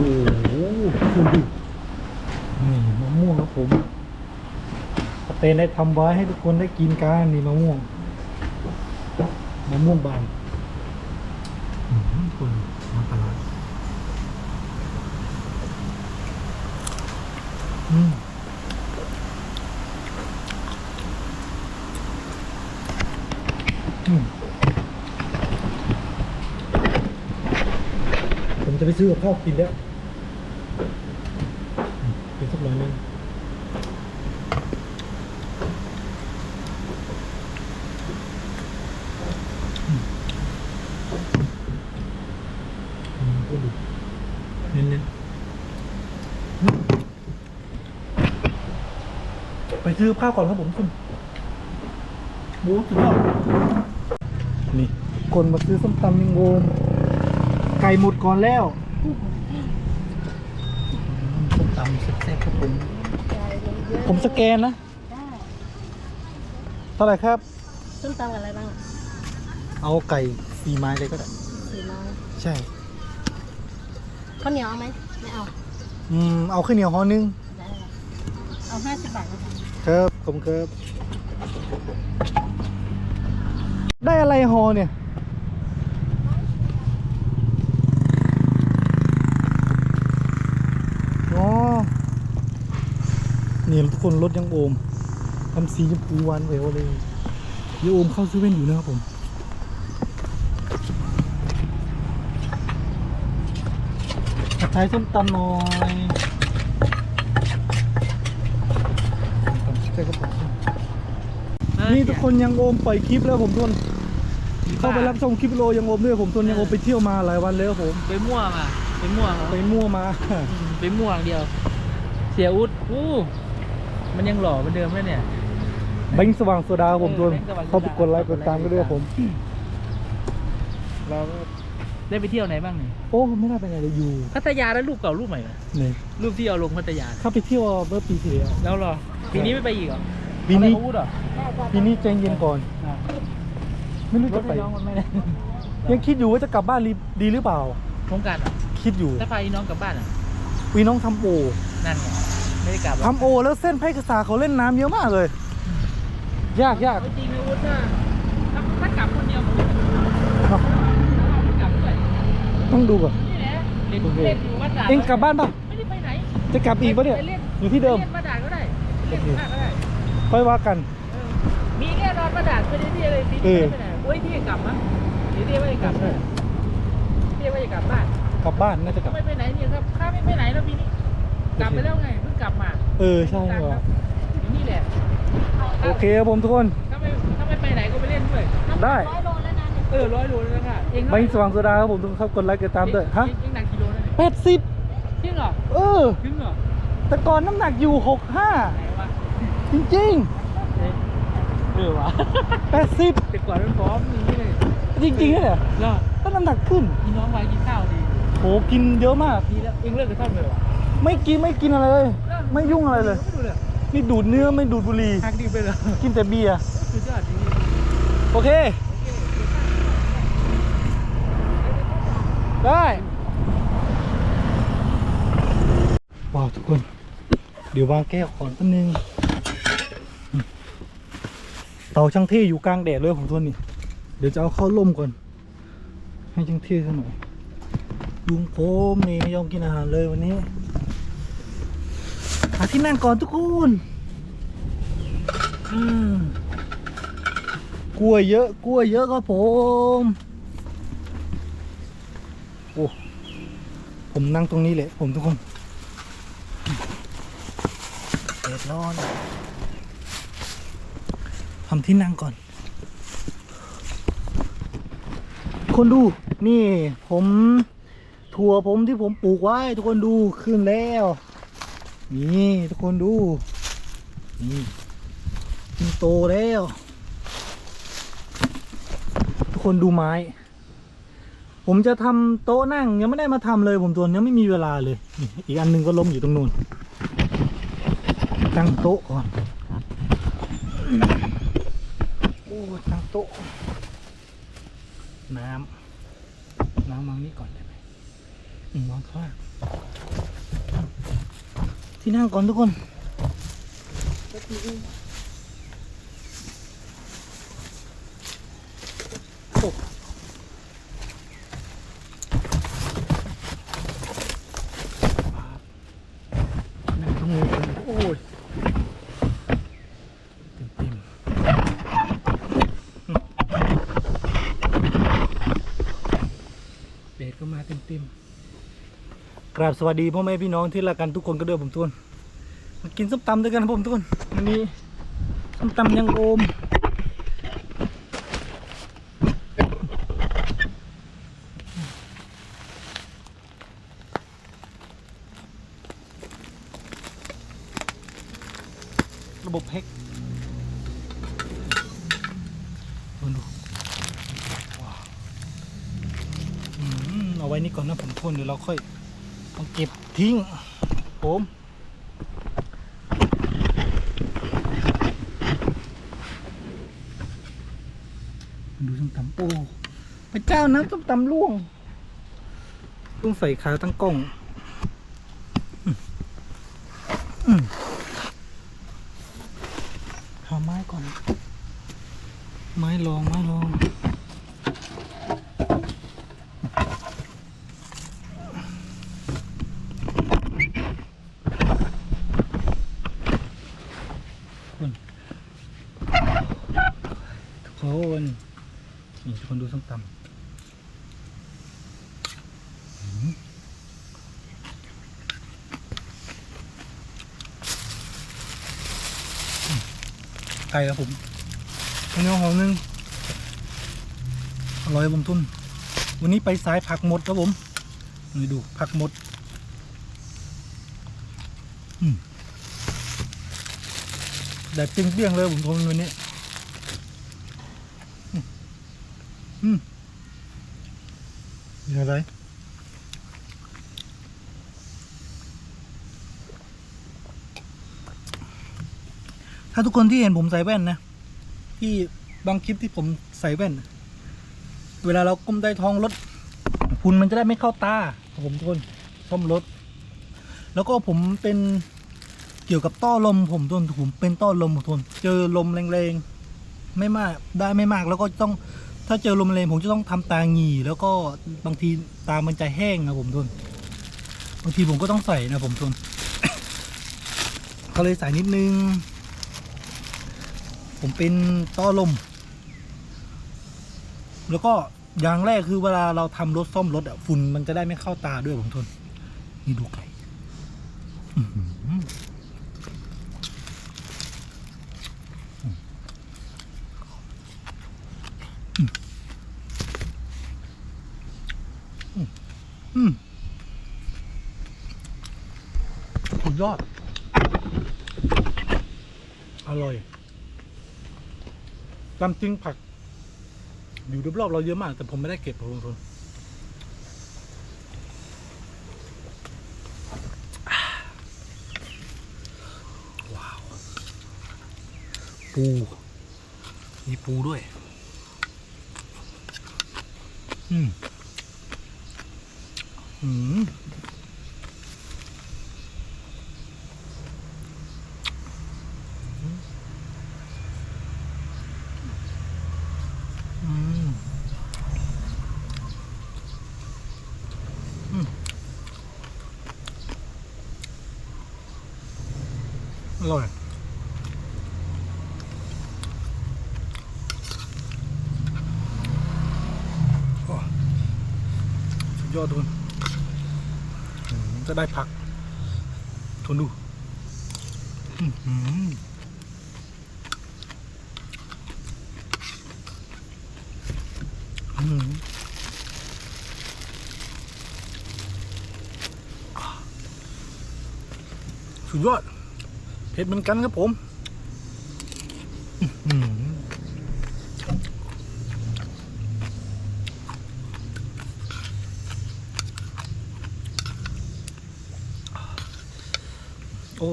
โหดูดินี่มะม่วงครับผมสเตนได้ทำไว้ให้ทุกคนได้กินกันนี่มะม่วงมะม่วงบานอืมคนมาตลาดอืมผมจะไปซื้อกับข้าวกินแล้ว นสักหน่อยนึงอืมก็ดูเน้นๆอืมไปซื้อข้าวก่อนครับผมคุณหมูสุดยอดนี่ คนมาซื้อส้มตำยังโงไก่หมดก่อนแล้ว แซ่บๆครับผม ผมสแกนนะได้เท่าไหร่ครับ ส้มตำกับอะไรบ้างเอาไก่สี่ไม้เลยก็ได้ สี่ไม้ใช่ ข้าวเหนียวเอาไหมไม่เอาอืม เอาข้าวเหนียวห่อนึง ได้เอาห้าสิบบาทนะคะครับผมครับ ได้อะไรฮอเนี่ย อ๋อ นี่ทุกคนรถยังโอมทำสีชมพูหวานแหววเลยยังโอมเข้าซื้อเว่นอยู่นะครับผมผัดไทยส้มตำหน่อยตำใส่กระเป๋านี่ทุกคนยังโอมปล่อยคลิปแล้วผมทนเข้าไปรับชมคลิปโลยังโอมด้วยผมทนยังโอมไปเที่ยวมาหลายวันแล้วผมไปมั่วมาไปมั่วมาไปมั่วมา ไปมั่วอย่างเดียว เสียอุดอู้ มันยังหล่อเหมือนเดิมเลยเนี่ย แบงค์สว่างโซดาผมทนแบงค์สว่างโซดา เข้าไปกดไลค์กดตามก็ด้วยผม เราได้ไปเที่ยวไหนบ้างเนี่ยโอ้ไม่น่าไปไหนเลยอยู่พัทยาแล้วรูปเก่ารูปใหม่ไหมนี่รูปที่เอาลงพัทยาเข้าไปเที่ยวเมื่อปีที่แล้ว แล้วเหรอปีนี้ไม่ไปอีกเหรอปีนี้ เอาไปเขาอุดเหรอปีนี้ใจเย็นก่อน อะไม่รู้รจะถไปให้น้องมันไม่ได้ยังคิดอยู่ว่าจะกลับบ้านรีดีหรือเปล่า โครงการเหรอคิดอยู่ถ้าพาอีน้องกลับบ้านอะวีน้องทำโอนั่นไง ไม่ได้กลับหรอกทำโอแล้วเส้นไพ่กษาเขาเล่นน้ำเยอะมากเลย ยากยากเอาจริงนะอุดถ้าถ้าถ้ากลับคนเดียวผมไม่เนาะกลับด้วยต้องดูก่อน นี่แหละเล่นโอเค เล่นอยู่วัดด่านเอ็งกลับบ้านป่ะ ไม่ได้ไปไหนจะกลับอีกปะเนี่ย ไปล่อยู่ที่เดิม ไปเล่นวัดด่านก็ได้เล่นภาคก็ได้ค่อยว่ากัน เออมีแน่นอนประดาษไม่ได้ที่อะไรพี่เออไม่ได้ไปไหนโอ้ยพี่กลับมั้งหรือพี่ไม่ได้กลับเลยพี่ไม่ได้กลับบ้าน กลับบ้านน่าจะกลับ ไม่ไปไหนเนี่ยครับข้าไม่ไปไหนแล้วพี่นี่ กลับไปแล้วไงเพิ่งกลับมาเออใช่ตังค์ว่ะครับอยู่นี่แหละโอเคครับผมทุกคน ถ้าไม่ถ้าไม่ไปไหนก็ไปเล่นด้วยได้ ร้อยโลแล้วนะเนี่ยเออร้อยโลแล้วค่ะเองแบงค์สว่างโซดาครับผมต้องเข้ากดไลค์กดตามด้วยฮะเองหนักกิโลนั่นเองแปดสิบจริงเหรอเออจริงเหรอแต่ก่อนน้ำหนักอยู่หกห้าไหนวะจริงเอ๊ะเออวะๆแปดสิบแต่ก่อนมันพร้อมอย่างนี้เลยจริงๆนะเนี่ยเหรอก็น้ำหนักขึ้นพี่น้องไปกินข้าวดีโหกินเยอะมากดีแล้วเองเลิกกระท่อมเลยเหรอ ไม่กินไม่กินอะไรเลย ไม่ยุ่งอะไรเลยไม่ดูเลยนี่ดูดเนื้อไม่ดูดบุหรี่ หักดีไปเลยกินแต่เบียร์ สุดยอดจริงโอเค ได้ว้าวทุกคน เดี๋ยววางแก้วก่อนแป๊บนึงอืมเตาช่างเท่อยู่กลางแดดเลยผมทวนนี่ เดี๋ยวจะเอาเข้าร่มก่อน ให้ช่างเท่สักหน่อยลุงผมนี่ไม่ยอมกินอาหารเลยวันนี้หา ที่นั่งก่อนทุกคนกล้วยเยอะกล้วยเยอะครับผมโอ้ผมนั่งตรงนี้แหละผมทุกคนเดือดร้อนทำที่นั่งก่อน คนดูนี่ผมถั่วผมที่ผมปลูกไว้ ทุกคนดูขึ้นแล้ว นี่ทุกคนดู นี่ขึ้นโตแล้ว ทุกคนดูไม้ ผมจะทำโต๊ะนั่งยังไม่ได้มาทำเลยผมตัวยังไม่มีเวลาเลย อีกอันหนึงก็ล้มอยู่ตรงนู้นตั้งโต๊ะก่อนโอ้ตั้งโต๊ะ น้ำน้ำวางนี่ก่อนได้ไหมมวางข้างล่าง ที่นั่งก่อนทุกคนโอ้นั่งตรงนี้ก่อนโอ้ยเต็มเต็มเบสก็มาเต็มเต็มก ราบสวัสดีพ่อแม่พี่น้องที่รักกันทุกคนก็เด้อผมทุกคนมากินส้มตำด้วยกันผมทุกคนวันนี้ส้มตำยังโอมระบบเฮกมาดูว้าวอืมเอาไว้นี่ก่อนนะผมทุนเดี๋ยวเราค่อย เอาเก็บทิ้งผมดูส้มตำโอ้พระเจ้าน้ำส้มตำล่วงต้องใส่ขาตั้งกล้องอืมอืม หาไม้ก่อน ไม้รอง ไม้รอง คนทุกคนนี่ทุกคน ดูส้มตำไก่ครับผมข้าวเนียวหอมนึง อร่อยผมทุน วันนี้ไปสายผักหมดครับผม นี่ดูผักหมดอืมแบบเปรี้ยงๆเลยผมทนวันนี้ อืม อืมมีอะไรถ้าทุกคนที่เห็นผมใส่แว่นนะ ที่บางคลิปที่ผมใส่แว่น เวลาเราก้มใต้ท้องรถฝุ่นมันจะได้ไม่เข้าตาผมทุกคนซ่อมรถ แล้วก็ผมเป็นเกี่ยวกับต้อลมผมทนผมเป็นต้อลมผมทนเจอลมแรงๆ ไม่มากได้ไม่มากแล้วก็ต้อง ถ้าเจอลมแรงผมจะต้องทำตาหงีแล้วก็บางทีตามันจะแห้งนะผมทุนบางทีผมก็ต้องใส่นะผมทุนก็เลยใส่นิดนึง ผมเป็นต้อลม แล้วก็อย่างแรกคือเวลาเราทำรถซ่อมรถอะฝุ่นมันจะได้ไม่เข้าตาด้วยผมทุนนี่ดูไก่อื้อหืออืมอืมอืมสุดยอด อร่อย ตามจริงผัก อยู่รอบๆเราเยอะมาก แต่ผมไม่ได้เก็บผมทนว้าว ปู มีปูด้วย อืม อืม อร่อยสุดยอดทุนจะได้พักทนดูสุดยอด ผ็ดเหมือนกันครับผมโอ้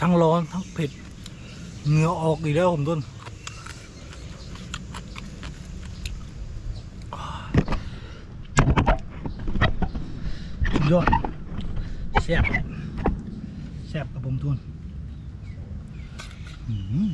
ทั้งร้อนทั้งเผ็ดเหงื่อออกอีกแล้วผมต้นดยอดแซ่บแซ่บกับผมทุนอืม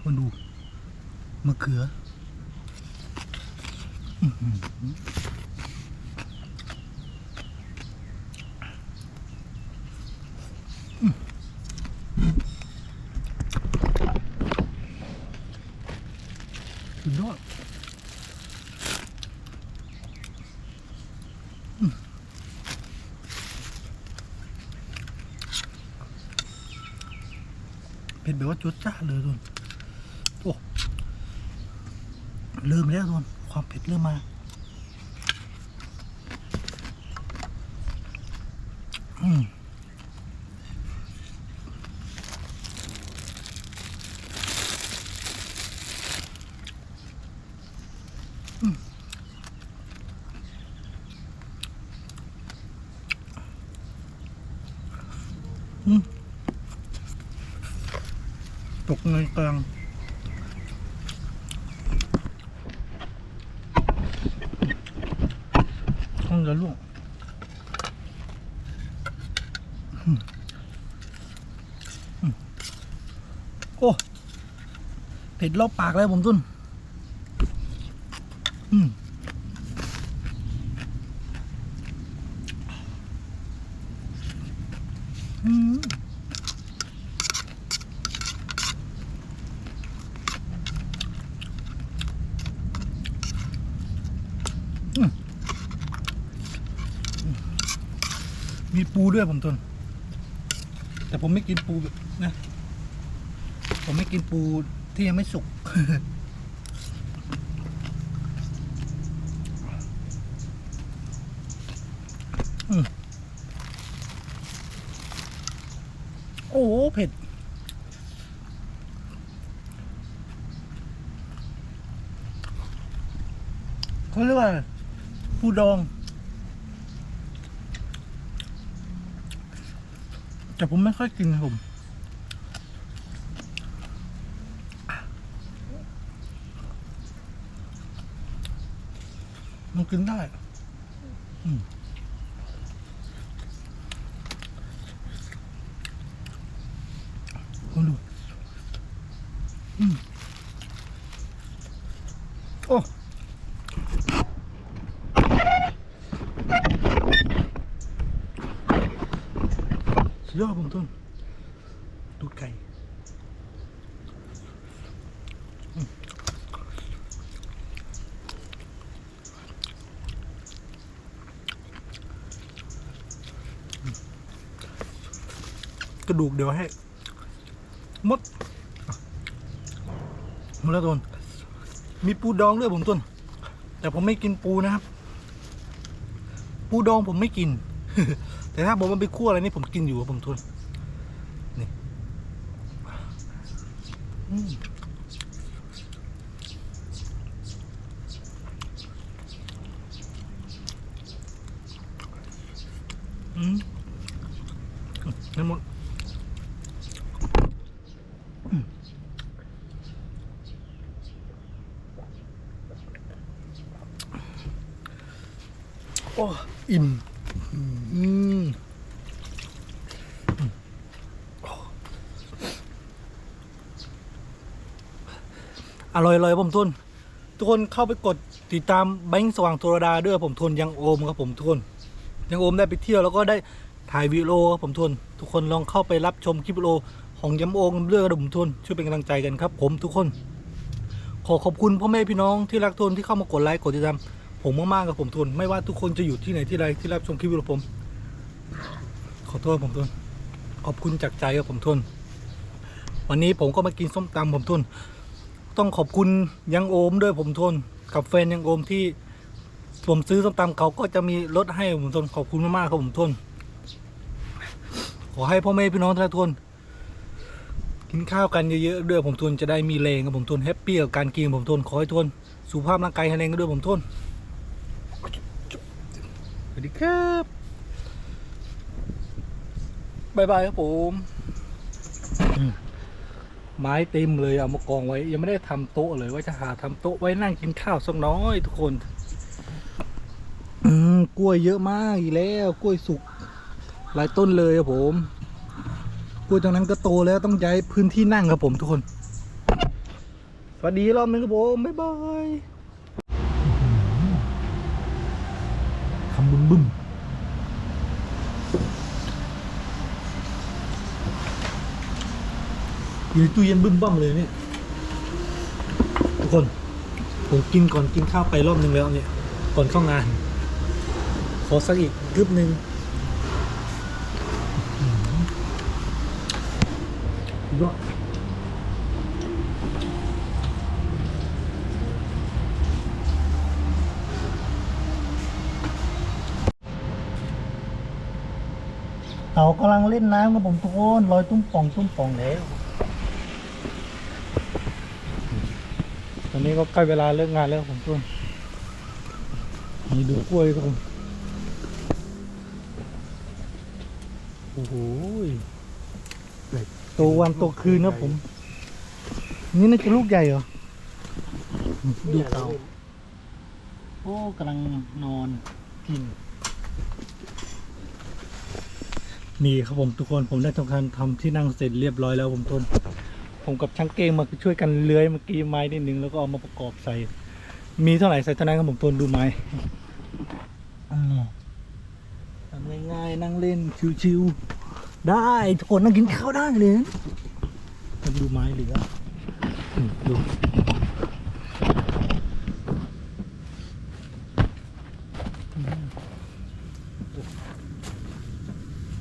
คนดูมะเขือ อือหือสุดยอดอืมเผ็ด แบบว่าจุดจ้าเลยทุนโอ้ลืมแล้วทุนความเผ็ดเริ่มมาอืม ตกในกลางห้องจะล่วงอืมอืม โอ้เผ็ดรอบปากเลยผมตุนอืมอืมมีปูด้วยผมทน แต่ผมไม่กินปูนะ ผมไม่กินปูที่ยังไม่สุก โอ้โหเผ็ด เขาเรียกว่าปูดอง แต่ผมไม่ค่อยกินครับผมมันกินได้ อืมลองดูอืม โอ้สุด ยอดผมต้นตูดไก่กระดูกเดี๋ยวให้มดมดแล้วต้นมีปูดองด้วยผมต้น แต่ผมไม่กินปูนะครับ ปูดองผมไม่กิน แต่ถ้าผมมันไปคั่วอะไรนี่ผมกินอยู่ผมทนนี่อืมอืมนั่นหมดอืมโอ้อิ่ม อืม อร่อยเลยผมทุน ทุกคนเข้าไปกดติดตามแบงค์สว่างโทรดาด้วยผมทุนยังโอมครับผมทุกคนยังโอมได้ไปเที่ยวแล้วก็ได้ถ่ายวีดีโอครับผมทุน ทุกคนลองเข้าไปรับชมคลิปวิดีโอของยำโอมเรื่องกระดุมทุนช่วยเป็นกำลังใจกันครับ ผมทุกคน ขอขอบคุณพ่อแม่พี่น้องที่รักทุนที่เข้ามากดไลค์กดติดตามผมมากๆกับผมทุน ไม่ว่าทุกคนจะอยู่ที่ไหนที่ใดที่รับชมคลิปวิดีโอผม ขอโทษผมทุน ขอบคุณจากใจครับผมทุน วันนี้ผมก็มากินส้มตำผมทุน ต้องขอบคุณยังโอมด้วยผมทุนกับแฟนยังโอมที่ผมซื้อส้มตำเขาก็จะมีลดให้ผมทุนขอบคุณมากๆครับผมทุนขอให้พ่อแม่พี่น้องทุกทนกินข้าวกันเยอะๆด้วยผมทุนจะได้มีแรงครับผมทุนแฮปปี้กับการกินผมทุนขอให้ทุนสุขภาพร่างกายแข็งแรงกันด้วยผมทุนสวัสดีครับบายบายครับผม ไม้เต็มเลยเอามากองไว้ ยังไม่ได้ทำโต๊ะเลยว่าจะหาทำโต๊ะไว้นั่งกินข้าวสักน้อยทุกคน อืมกล้วยเยอะมากอีกแล้ว กล้วยสุกหลายต้นเลยครับผม กล้วยตรงนั้นก็โตแล้วต้องย้ายพื้นที่นั่งครับผมทุกคน สวัสดีรอบนึงครับผมบ๊ายบายคำบึ้มบึ้ม อยู่ในตู้เย็นบึ้มบ้ามเลยเนี่ยทุกคน ผมกินก่อนกินข้าวไปรอบนึงแล้วเนี่ย ก่อนเข้างาน ขอสักอีกกึบหนึ่งยอดเต่ากำลังเล่นน้ำกับผมทุกคนลอยตุ้มป่องตุ้มป่องแล้ว อนนี้ก็ใกล้เวลาเลิกงานแล้วผมทุกคนมีดูกล้วยครับผมโอ้โหโตวันโตคืนครับผม นี่น่าจะลูกใหญ่เหรอ ดูเตาโอ้กำลังนอนกิน นี่ครับผมทุกคนผมได้ทำการทำที่นั่งเสร็จเรียบร้อยแล้วผมทน ผมกับช่างเก้งมาช่วยกันเลื้อยเมื่อกี้ไม้นิดนึงแล้วก็เอามาประกอบใส่ มีเท่าไหร่ใส่เท่านั้นครับผมทนดูไม้อ่าทำง่ายๆนั่งเล่นชิวๆได้ทุกคนนั่งกินข้าวได้เลยมาดูไม้เหลือดู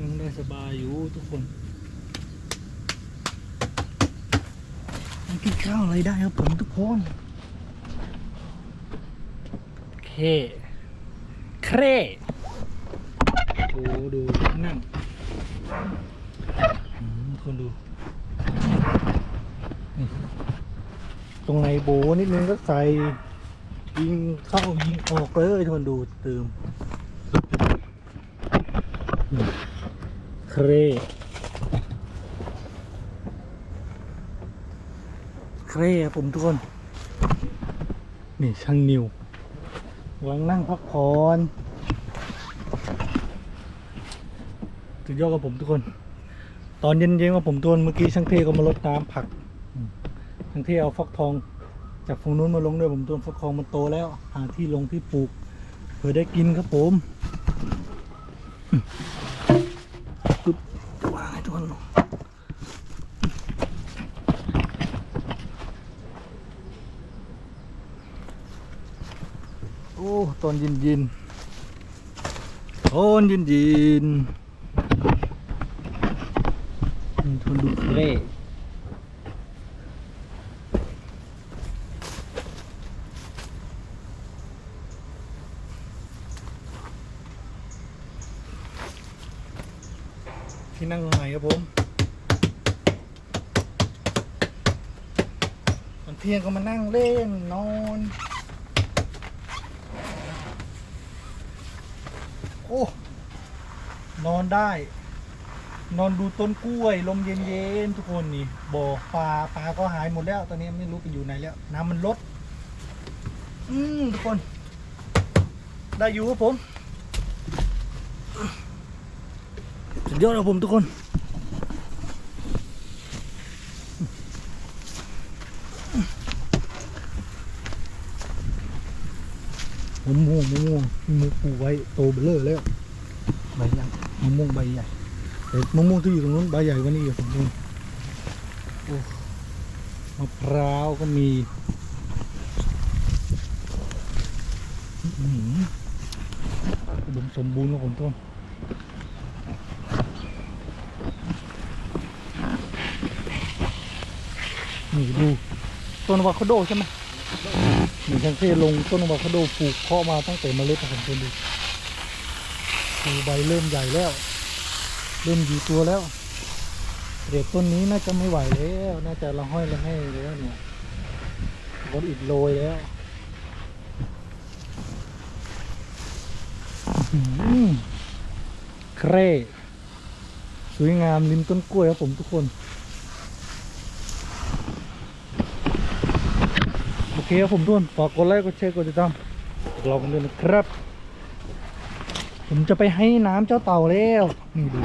นั่งได้สบายอยู่ทุกคน มันกินข้าวอะไรได้ครับผมทุกคนเคเครโอ้ดูนั่งอืมทุกคนดูนี่ตรงในโบนิดนึงก็ใส่ยิงเข้ายิงออกเลยทุกคนดูเติมนี่เคร เคร่ครับผมทุกคน นี่ช่างนิวกำลังนั่งพักผ่อนสุดยอดกับผมทุกคน ตอนเย็นๆกับผมทุกคนเมื่อกี้ช่างเทก็มาลดน้ำผักช่างเทเอาฟักทอง จากฝั่งนู้นมาลงด้วยผมตัวนฟักทองมันโตแล้วหาที่ลงที่ปลูกเพื่อได้กินครับผมอืมปึ๊บวางให้ทุกคน โอ้ ตอนเย็นเย็นๆตอนเย็นเย็นๆนี่ทนดูเคร่ที่นั่งใหม่ครับผมตอนเที่ยงก็มานั่งเล่นนอน โอ้นอนได้ นอนดูต้นกล้วย ลมเย็นๆทุกคนนี่บ่อปลาปลาก็หายหมดแล้ว ตอนนี้ไม่รู้ไปอยู่ไหนแล้ว น้ำมันลด อืมทุกคน ได้อยู่ครับผมสุดยอดครับผมทุกคน มะม่วงมะม่วงที่มุกปลูกไว้โตเบลอแล้วใบใหญ่มะม่วงใบใหญ่แต่มะม่วงที่อยู่ตรงนู้นใบใหญ่กว่านี้อีกผมดูโอ้มะพร้าวก็มีอื้อหืออุดมสมบูรณ์ครับผมต้นนี่ดูต้นอะโวคาโดใช่ไหม หนึ่งช่างเทลงต้นอะโวคาโดปลูกเพาะมาตั้งแต่เมล็ดนะครับคนดูดูใบเริ่มใหญ่แล้ว เริ่มอยู่ตัวแล้วเด็กต้นนี้น่าจะไม่ไหวแล้วน่าจะละห้อยละให้แล้วเนี่ยรถอิดโรยแล้วเคร่สวยงามริมต้นกล้วยครับผมทุกคน คครับผมทุกคนฝากกดไลค์กดแชร์กดติดตามเรากันด้วยนะครับ ผมจะไปให้น้ำเจ้าเต่าแล้วนี่ดู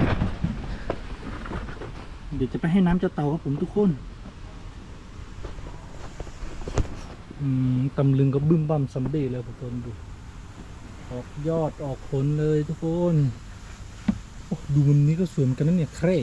เดี๋ยวจะไปให้น้ำเจ้าเต่าครับผมทุกคนอืมตำลึงก็บึ้มบั่มซัมเบ้เลยทุกคนดู ออกยอดออกผลเลยทุกคนโอ้ดูมุมนี้ก็สวยเหมือนกันนะเนี่ยแคร่